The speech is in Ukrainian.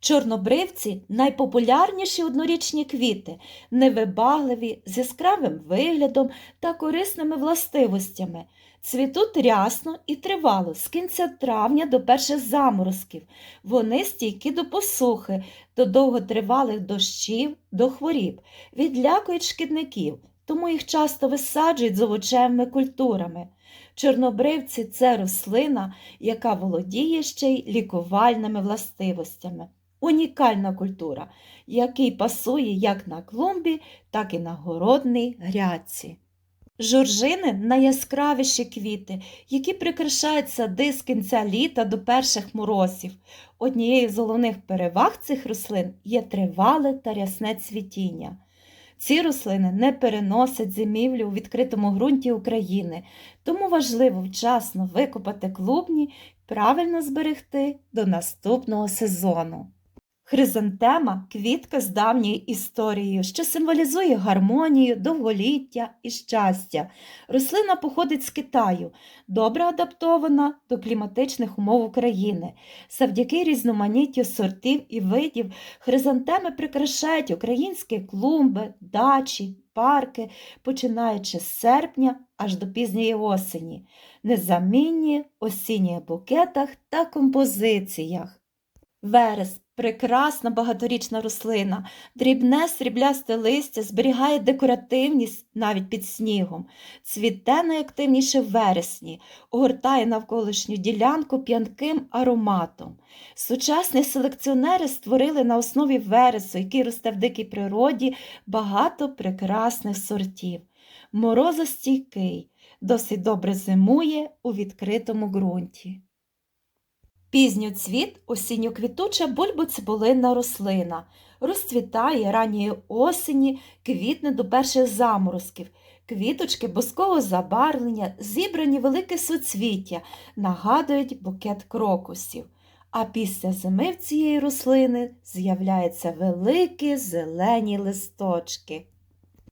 Чорнобривці найпопулярніші однорічні квіти, невибагливі, з яскравим виглядом та корисними властивостями. Цвітуть рясно і тривало з кінця травня до перших заморозків. Вони стійкі до посухи, до довготривалих дощів, до хворіб, відлякують шкідників, тому їх часто висаджують з овочевими культурами. Чорнобривці це рослина, яка володіє ще й лікувальними властивостями. Унікальна культура, який пасує як на клумбі, так і на городній грядці. Жоржини найяскравіші квіти, які прикрашають сади з кінця літа до перших морозів. Однією з головних переваг цих рослин є тривале та рясне цвітіння. Ці рослини не переносять зимівлю у відкритому ґрунті України, тому важливо вчасно викопати клубні правильно зберегти до наступного сезону. Хризантема квітка з давньою історією, що символізує гармонію, довголіття і щастя. Рослина походить з Китаю, добре адаптована до кліматичних умов України. Завдяки різноманіттю сортів і видів хризантеми прикрашають українські клумби, дачі, парки, починаючи з серпня аж до пізньої осені, незамінні осінніх букетах та композиціях. Верес прекрасна багаторічна рослина, дрібне сріблясте листя зберігає декоративність навіть під снігом, цвіте найактивніше в вересні, огортає навколишню ділянку п'янким ароматом. Сучасні селекціонери створили на основі вересу, який росте в дикій природі, багато прекрасних сортів. Морозостійкий, досить добре зимує у відкритому ґрунті. Пізньоцвіт осінньоквітуча бульбоцибулинна рослина. Розцвітає ранньої осені, квітне до перших заморозків. Квіточки боскового забарвлення, зібрані велике суцвіття, нагадують букет крокусів. А після зими в цієї рослини з'являються великі зелені листочки.